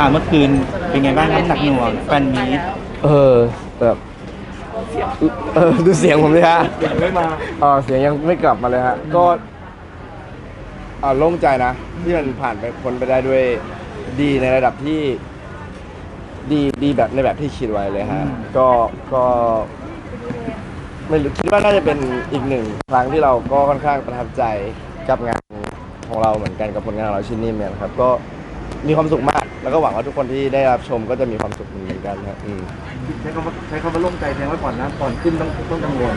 อ่าเมื่อคืนเป็นไงบ้างครับหนักหน่วงแฟนมีตเออแบบเออดูเสียงผมเลยฮะยังไม่มาเออเสียงยังไม่กลับมาเลยฮะก็อ่าโล่งใจนะที่มันผ่านไปพ้นไปได้ด้วยดีในระดับที่ ดีดีแบบในแบบที่คิดไว้เลยฮะก็ก็ไม่รู้คิดว่าน่าจะเป็นอีกหนึ่งครั้งที่เราก็ค่อนข้างประทับใจกับงานของเราเหมือนกันกับผลงานของเราชิ้นนี้เนี่ยนะครับ ก็มีความสุขมาก แล้วก็หวังว่าทุกคนที่ได้รับชมก็จะมีความสุขเหมือนกันครับอืม ใช้คำว่าใช้คำว่าโล่งใจแสดงว่าก่อนนะก่อนขึ้นต้องต้องกังวล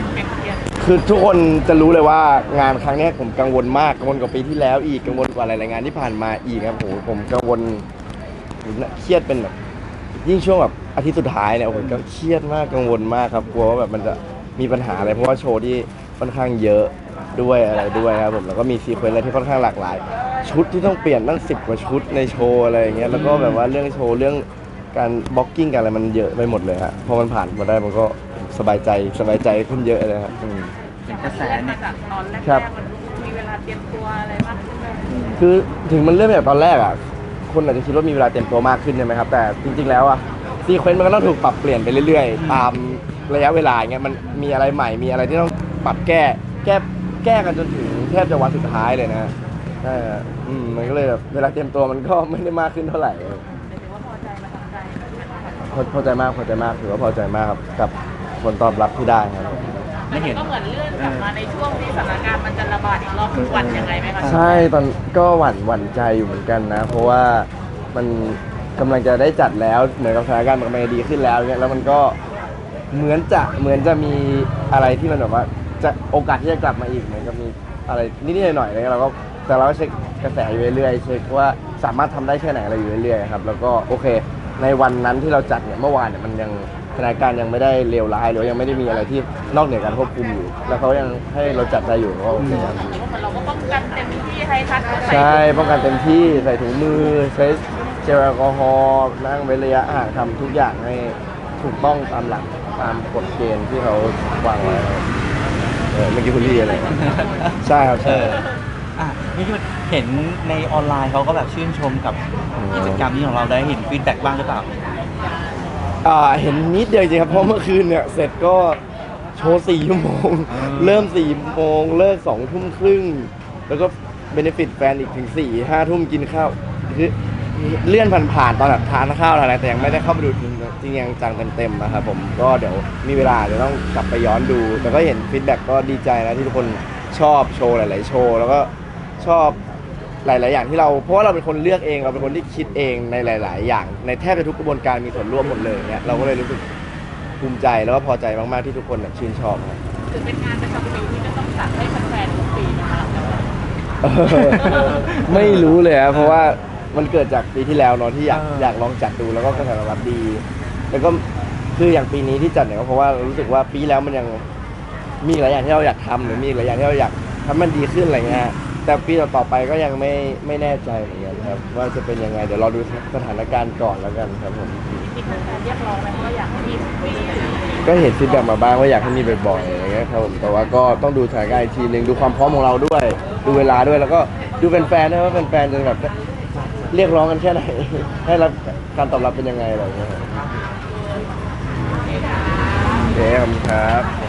คือทุกคนจะรู้เลยว่างานครั้งเนี้ยผมกังวลมากกังวลกว่าปีที่แล้วอีกกังวลกว่าหลายๆงานที่ผ่านมาอีกครับผมผมกังวลผมน่ะเครียดเป็นแบบยิ่งช่วงแบบอาทิตย์สุดท้ายเนี่ยโอ้โหก็เครียดมากกังวลมากครับกลัวว่าแบบมันจะมีปัญหาอะไรเพราะว่าโชว์ที่ค่อนข้างเยอะด้วยอะไรด้วยครับผมแล้วก็มีซีเควนต์อะไรที่ค่อนข้างหลากหลาย ชุดที่ต้องเปลี่ยนตั้งสิบกว่าชุดในโชว์อะไรอย่างเงี้ยแล้วก็แบบว่าเรื่องโชว์เรื่องการบล็อกกิ้งกันอะไรมันเยอะไปหมดเลยฮะพอมันผ่านมาได้มันก็สบายใจสบายใจขึ้นเยอะเลยครับอืม อย่างกระแสมาเนี่ยจากตอนแรครับกๆมันมีเวลาเตรียมตัวอะไรมากขึ้นไหมคือถึงมันเริ่มจากตอนแรกอะคนอาจจะคิดว่ามีเวลาเตรียมตัวมากขึ้นใช่ไหมครับแต่จริงๆแล้วอะซีเควนต์มันก็ต้องถูกปรับเปลี่ยนไปเรื่อยๆ ตามระยะเวลาอย่างเงี้ยมันมีอะไรใหม่มีอะไรที่ต้องปรับแก้ แก้แก้กันจนถึงแทบจะวันสุดท้ายเลยนะ ใช่ครับอืมมันก็เลยแบบเวลาเตรียมตัวมันก็ไม่ได้มากขึ้นเท่าไหร่หมายถึงว่าพอใจประทับใจพอพอใจมากพอใจมากถือว่าพอใจมากครับกับผลตอบรับที่ได้ครับไม่เห็น ก็เหมือนเลื่อนกลับมาในช่วงที่สถานการณ์มันจะระบาดอีกรอบทุกวันยังไงไหมคะใช่ตอนก็หวั่นหวั่นใจอยู่เหมือนกันนะ เพราะว่ามันกำลังจะได้จัดแล้วเหมือนกับสถานการณ์มันกำลังจะดีขึ้นแล้วเนี่ยแล้วมันก็เหมือนจะเหมือนจะมีอะไรที่มันแบบว่าจะโอกาสที่จะกลับมาอีกเหมือนกับมีอะไรนิดๆหน่อยๆอะไรเงี้ยเราก็ แต่เราก็เช็คกระแสอยู่เรื่อยๆเช็คว่าสามารถทำได้แค่ไหนอะไรอยู่เรื่อยๆครับแล้วก็โอเค ในวันนั้นที่เราจัดเนี่ยเมื่อวานเนี่ยมันยังสถานการณ์ยังไม่ได้เลวร้ายหรือว่ายังไม่ได้มีอะไรที่นอกเหนือการควบคุมอยู่ แล้วเขายังให้เราจัดได้อยู่ก็โอเคครับถือว่าเหมือนเราก็ป้องกันเต็มที่ให้ทัดเข้าใส่ใช่ป้องกันเต็มที่ใส่ถุงมือใช้เจลแอลกอฮอล์นั่งเว้นระยะห่างทำทุกอย่างให้ถูกต้องตามหลักตามกฎเกณฑ์ที่เขาวางไว้ครับเออเมื่อกี้คุณพี่อะไรนะใช่ครับเอใช่ออะ นี่คือเห็นในออนไลน์เขาก็แบบชื่นชมกับกิจกรรมนี้ของเราได้เห็นฟีดแบ็กบ้างหรือเปล่าอ่าเห็นนิดเดียวจริงครับเพราะเมื่อคืนเนี่ยเสร็จก็โชว์สี่ชั่วโมงอ่าเริ่มสี่โมงเลิกสองทุ่มครึ่ง แล้วก็เบนฟิตแฟนอีกถึงสี่ห้าทุ่มกินข้าวคือเลื่อนผ่านๆตอนแบบทานข้าวอะไรแต่ยังไม่ได้เข้าไปดูจริงจริงยังจังเต็มๆนะครับผมก็เดี๋ยวมีเวลาเดี๋ยวต้องกลับไปย้อนดู แต่ก็เห็นฟีดแบ็กก็ดีใจนะที่ทุกคนชอบโชว์หลาย ๆ โชว์แล้วก็ ชอบหลาย ๆ อย่างที่เรา เพราะว่าเราเป็นคนเลือกเองเราเป็นคนที่คิดเองในหลาย ๆ อย่าง ในแทบจะทุกกระบวนการมีส่วนร่วมหมดเลยเนี่ยเราก็เลยรู้สึกภูมิใจแล้วก็พอใจมาก ๆ ที่ทุกคนแบบชื่นชอบครับ ถือเป็นงานประจำปีที่จะต้องจัดให้แฟนๆทุกปีนะคะหลังจากนี้เออไม่รู้เลยครับเพราะว่ามันเกิดจากปีที่แล้วเนาะที่อยากเอออ อยากลองจัดดูแล้วก็กระแสตอบรับดี แล้วก็คืออย่างปีนี้ที่จัดเนี่ยก็เพราะว่าเรารู้สึกว่าปีที่แล้วมันยังมีหลายอย่างที่เราอยากทำหรือมีหลายอย่างที่เราอยากทำมันดีขึ้นอะไรเงี้ย แต่ปีต่อๆไปก็ยังไม่ไม่แน่ใจเหมือนกันครับ ว่าจะเป็นยังไง เดี๋ยวรอดูสถานการณ์ก่อนแล้วกันครับผมมีแฟนๆเรียกร้องไหมว่าอยากให้มีทุกปีก็เห็นฟีดแบ็กมาบ้างว่าอยากให้มีบ่อยๆอะไรเงี้ยครับผมแต่ว่าก็ต้องดูสถานการณ์อีกทีหนึ่งดูความพร้อมของเราด้วย ดูเวลาด้วยแล้วก็ดูแฟนๆด้วยว่าแฟนๆจะแบบเรียกร้องกันแค่ไหน ให้รับการตอบรับเป็นยังไงอะไรอย่างเงี้ยครับโอเคขอบคุณครับ